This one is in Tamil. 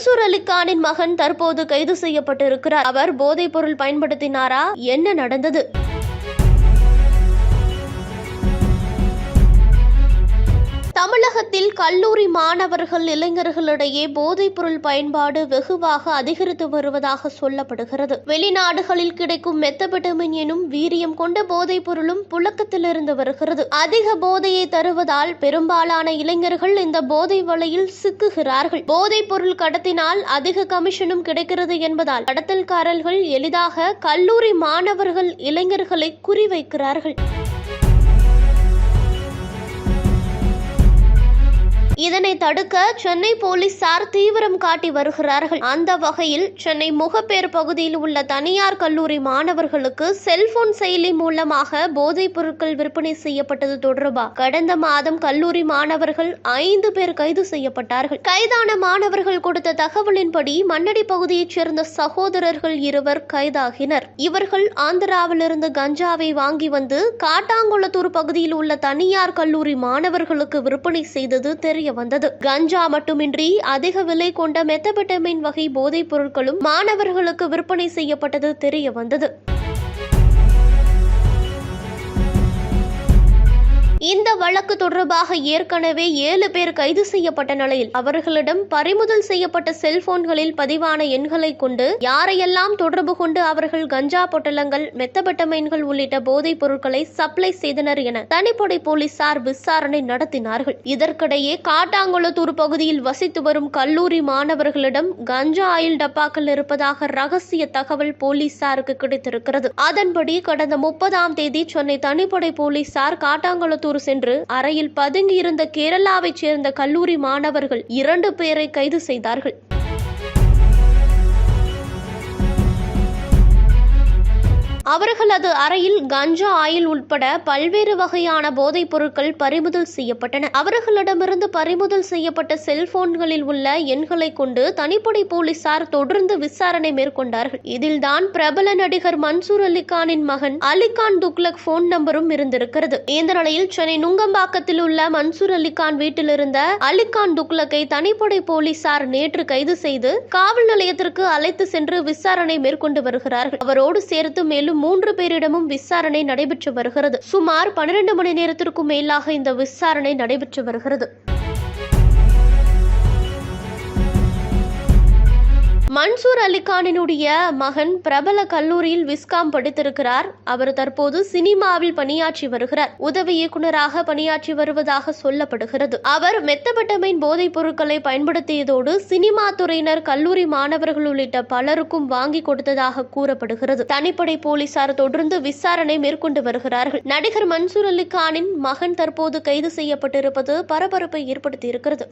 மன்சூர் அலிகானின் மகன் தற்போது கைது செய்யப்பட்டிருக்கிறார். அவர் போதைப் பொருள் பயன்படுத்தினாரா? என்ன நடந்தது? தமிழகத்தில் கல்லூரி மாணவர்கள் இளைஞர்களிடையே போதைப்பொருள் பயன்பாடு வெகுவாக அதிகரித்து வருவதாக சொல்லப்படுகிறது. வெளிநாடுகளில் கிடைக்கும் மெத்தபெட்டமின் எனும் வீரியம் கொண்ட போதைப் பொருளும் புழக்கத்திலிருந்து வருகிறது. அதிக போதையை தருவதால் பெரும்பாலான இளைஞர்கள் இந்த போதை வலையில் சிக்குகிறார்கள். போதைப் பொருள் கடத்தினால் அதிக கமிஷனும் கிடைக்கிறது என்பதால் கடத்தல்காரர்கள் எளிதாக கல்லூரி மாணவர்கள் இளைஞர்களை குறிவைக்கிறார்கள். இதனை தடுக்க சென்னை போலீசார் தீவிரம் காட்டி வருகிறார்கள். அந்த வகையில் சென்னை முகப்பேர் பகுதியில் உள்ள தனியார் கல்லூரி மாணவர்களுக்கு செல்போன் செயலி மூலமாக போதைப் பொருட்கள் விற்பனை செய்யப்பட்டது தொடர்பாக கடந்த மாதம் கல்லூரி மாணவர்கள் ஐந்து பேர் கைது செய்யப்பட்டார்கள். கைதான மாணவர்கள் கொடுத்த தகவலின்படி மண்ணடி பகுதியைச் சேர்ந்த சகோதரர்கள் இருவர் கைதாகினர். இவர்கள் ஆந்திராவிலிருந்து கஞ்சாவை வாங்கி வந்து காட்டாங்குளத்தூர் பகுதியில் உள்ள தனியார் கல்லூரி மாணவர்களுக்கு விற்பனை செய்தது தெரிய வந்தது. கஞ்சா மட்டுமின்றி அதிக விலை கொண்ட மெத்தபெட்டமின் வகை போதைப் பொருட்களும் மாணவர்களுக்கு விற்பனை செய்யப்பட்டது தெரிய வந்தது. இந்த வழக்கு தொடர்பாக ஏற்கனவே ஏழு பேர் கைது செய்யப்பட்ட நிலையில் அவர்களிடம் பறிமுதல் செய்யப்பட்ட செல்போன்களில் பதிவான எண்களை கொண்டு யாரையெல்லாம் தொடர்பு கொண்டு அவர்கள் கஞ்சா பொட்டலங்கள் மெத்தபெட்டமைன்கள் உள்ளிட்ட போதைப் பொருட்களை சப்ளை செய்தனர் என தனிப்படை போலீசார் விசாரணை நடத்தினார்கள். இதற்கிடையே காட்டாங்குளத்தூர் பகுதியில் வசித்து வரும் கல்லூரி மாணவர்களிடம் கஞ்சா ஆயில் டப்பாக்கள் இருப்பதாக ரகசிய தகவல் போலீசாருக்கு கிடைத்திருக்கிறது. அதன்படி கடந்த முப்பதாம் தேதி சென்னை தனிப்படை போலீசார் காட்டாங்குளத்தூர் சென்று அறையில் பதுங்கியிருந்த கேரளாவைச் சேர்ந்த கல்லூரி மாணவர்கள் இரண்டு பேரை கைது செய்தார்கள். அவர்களது அறையில் கஞ்சா ஆயில் உட்பட பல்வேறு வகையான போதைப் பொருட்கள் பறிமுதல் செய்யப்பட்டன. அவர்களிடமிருந்து பறிமுதல் செய்யப்பட்ட செல்போன்களில் உள்ள எண்களை கொண்டு தனிப்படை போலீசார் தொடர்ந்து விசாரணை மேற்கொண்டார்கள். இதில்தான் பிரபல நடிகர் மன்சூர் அலிகானின் மகன் அலிகான் துக்லக் போன் நம்பரும் இருந்திருக்கிறது. இந்த நிலையில் சென்னை நுங்கம்பாக்கத்தில் உள்ள மன்சூர் அலிகான் வீட்டில் இருந்த அலிகான் துக்லக்கை தனிப்படை போலீசார் நேற்று கைது செய்து காவல் நிலையத்திற்கு அழைத்து சென்று விசாரணை மேற்கொண்டு வருகிறார்கள். அவரோடு சேர்த்து மேலும் மூன்று பேரிடமும் விசாரணை நடைபெற்று வருகிறது. சுமார் பன்னிரண்டு மணி நேரத்திற்கும் மேலாக இந்த விசாரணை நடைபெற்று வருகிறது. மன்சூர் அலிகானினுடைய மகன் பிரபல கல்லூரியில் விஸ்காம் படித்திருக்கிறார். அவர் தற்போது சினிமாவில் பணியாற்றி வருகிறார். உதவி இயக்குநராக பணியாற்றி வருவதாக சொல்லப்படுகிறது. அவர் மெத்தபட்டமைன் போதைப் பொருட்களை பயன்படுத்தியதோடு சினிமா துறையினர் கல்லூரி மாணவர்கள் உள்ளிட்ட பலருக்கும் வாங்கி கொடுத்ததாக கூறப்படுகிறது. தனிப்படை போலீசார் தொடர்ந்து விசாரணை மேற்கொண்டு வருகிறார்கள். நடிகர் மன்சூர் அலிகானின் மகன் தற்போது கைது செய்யப்பட்டிருப்பது பரபரப்பை ஏற்படுத்தியிருக்கிறது.